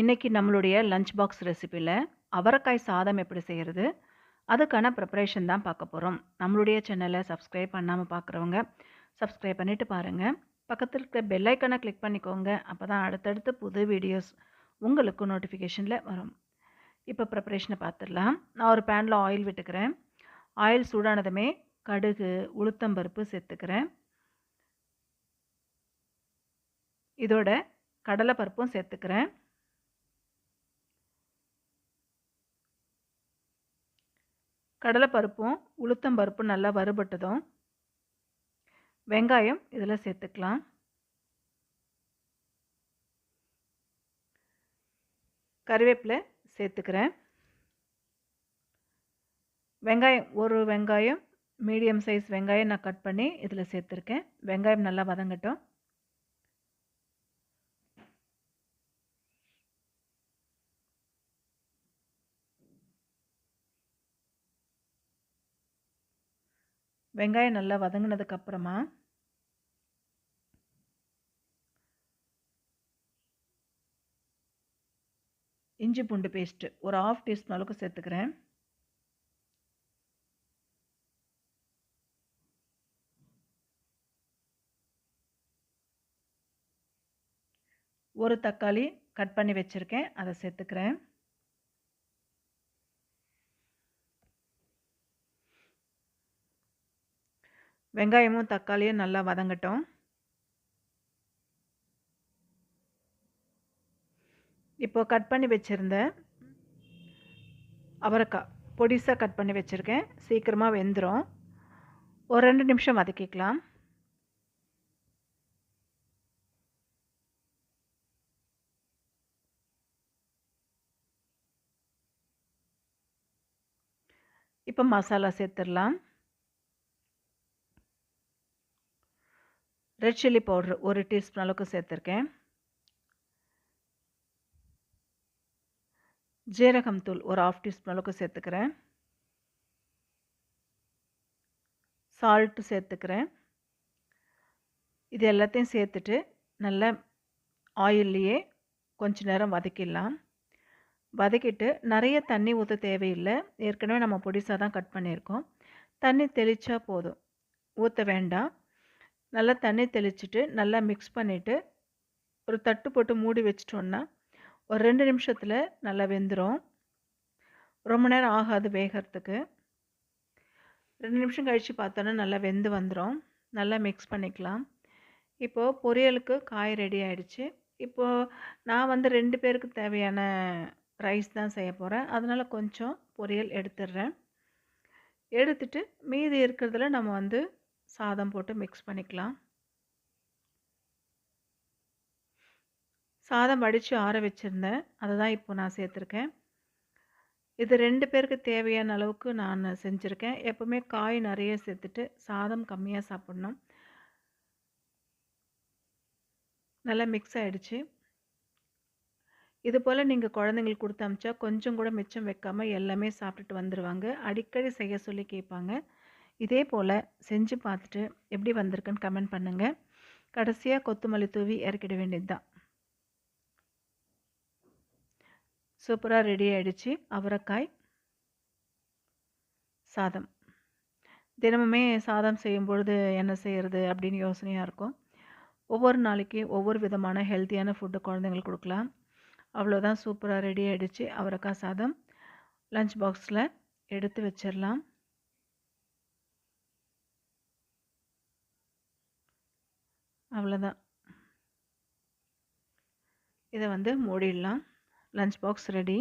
இன்றைக்கி நம்மளுடைய lunch box ரெசிபியில் அவரைக்காய் சாதம் எப்படி செய்கிறது அதுக்கான ப்ரிப்பரேஷன் தான் பார்க்க போகிறோம் நம்மளுடைய சேனலை சப்ஸ்கிரைப் பண்ணாமல் பார்க்குறவங்க சப்ஸ்கிரைப் பண்ணிவிட்டு பாருங்கள் பக்கத்தில் இருக்க பெல்லைக்கனை கிளிக் பண்ணிக்கோங்க. அப்போ தான் அடுத்தடுத்து புது வீடியோஸ் உங்களுக்கு நோட்டிஃபிகேஷனில் வரும். இப்போ ப்ரிப்பரேஷனை பார்த்துடலாம் நான் ஒரு பேனில் ஆயில் விட்டுக்கிறேன். ஆயில் சூடானதுமே கடுகு உளுத்தம்பருப்பு சேர்த்துக்கிறேன். இதோட கடலைப்பருப்பும் சேர்த்துக்கிறேன். கடலைப்பருப்பும் உளுத்தம்பருப்பும் நல்லா வறுபட்டதும் வெங்காயம் இதில் சேர்த்துக்கலாம். கருவேப்பிலை சேர்த்துக்கிறேன். வெங்காயம் ஒரு வெங்காயம் மீடியம் சைஸ் வெங்காயம் நான் கட் பண்ணி இதில் சேர்த்துருக்கேன். வெங்காயம் நல்லா வதங்கட்டும். வெங்காயம் நல்லா வதங்கினதுக்கு அப்புறமா இஞ்சி பூண்டு பேஸ்ட்டு ஒரு ஆஃப் டீஸ்பூன் அளவுக்கு சேர்த்துக்கிறேன். ஒரு தக்காளி கட் பண்ணி வச்சுருக்கேன். அதை சேர்த்துக்கிறேன். வெங்காயமும் தக்காளியும் நல்லா வதங்கட்டும். இப்போ கட் பண்ணி வச்சுருந்த அவரைக்காய் பொடிசாக கட் பண்ணி வச்சுருக்கேன். சீக்கிரமாக வெந்துடும் ஒரு ரெண்டு நிமிஷம் வதக்கிக்கலாம். இப்போ மசாலா சேர்த்துடலாம். ரெட் சில்லி பவுட்ரு ஒரு டீஸ்பூன் அளவுக்கு சேர்த்துருக்கேன். ஜீரகம் தூள் ஒரு ஆஃப் டீஸ்பூன் அளவுக்கு சேர்த்துக்கிறேன். சால்ட்டு சேர்த்துக்கிறேன். இது எல்லாத்தையும் சேர்த்துட்டு நல்லா ஆயில்லையே கொஞ்ச நேரம் வதக்கிடலாம். வதக்கிட்டு நிறைய தண்ணி ஊற்ற தேவையில்லை. ஏற்கனவே நம்ம பொடிசாக தான் கட் பண்ணியிருக்கோம். தண்ணி தெளித்தா போதும். ஊற்ற வேண்டாம். நல்லா தண்ணி தெளிச்சுட்டு நல்லா மிக்ஸ் பண்ணிவிட்டு ஒரு தட்டு போட்டு மூடி வச்சிட்டோன்னா ஒரு ரெண்டு நிமிஷத்தில் நல்லா வெந்துடும் ரொம்ப நேரம் ஆகாது வேகிறதுக்கு. ரெண்டு நிமிஷம் கழித்து பார்த்தோன்னா நல்லா வெந்து வந்துடும் நல்லா மிக்ஸ் பண்ணிக்கலாம். இப்போது பொரியலுக்கு காய் ரெடி ஆகிடுச்சு இப்போது நான் வந்து ரெண்டு பேருக்கு தேவையான ரைஸ் தான் செய்ய போகிறேன் அதனால் கொஞ்சம் பொரியல் எடுத்துடுறேன். எடுத்துட்டு மீதி இருக்கிறதுல நம்ம வந்து சாதம் போட்டு மிக்ஸ் பண்ணிக்கலாம். சாதம் வடித்து ஆற வச்சுருந்தேன். அதை தான் இப்போ நான் சேர்த்துருக்கேன். இது ரெண்டு பேருக்கு தேவையான அளவுக்கு நான் செஞ்சுருக்கேன். எப்போவுமே காய் நிறைய சேர்த்துட்டு சாதம் கம்மியாக சாப்பிட்ணும். நல்லா மிக்ஸ் ஆகிடுச்சு இது போல் நீங்கள் குழந்தைங்களுக்கு கொடுத்து அமிச்சா கொஞ்சம் கூட மிச்சம் வைக்காமல் எல்லாமே சாப்பிட்டுட்டு வந்துடுவாங்க அடிக்கடி செய்ய சொல்லி கேட்பாங்க. இதே போல் செஞ்சு பார்த்துட்டு எப்படி வந்திருக்குன்னு கமெண்ட் பண்ணுங்கள் கடைசியாக கொத்தமல்லி தூவி இறக்கிட வேண்டியது தான் சூப்பராக ரெடி ஆகிடுச்சு அவரைக்காய் சாதம். தினமுமே சாதம் செய்யும்பொழுது என்ன செய்கிறது அப்படின்னு யோசனையாக இருக்கும். ஒவ்வொரு நாளைக்கு ஒவ்வொரு விதமான ஹெல்த்தியான ஃபுட்டு குழந்தைங்களுக்கு கொடுக்கலாம். அவ்வளோதான் சூப்பராக ரெடி ஆகிடுச்சு அவரைக்காய் சாதம். லஞ்ச் பாக்ஸில் எடுத்து வச்சிடலாம். அவ்வளோதான் இதை வந்து மூடிடலாம். Lunch box ready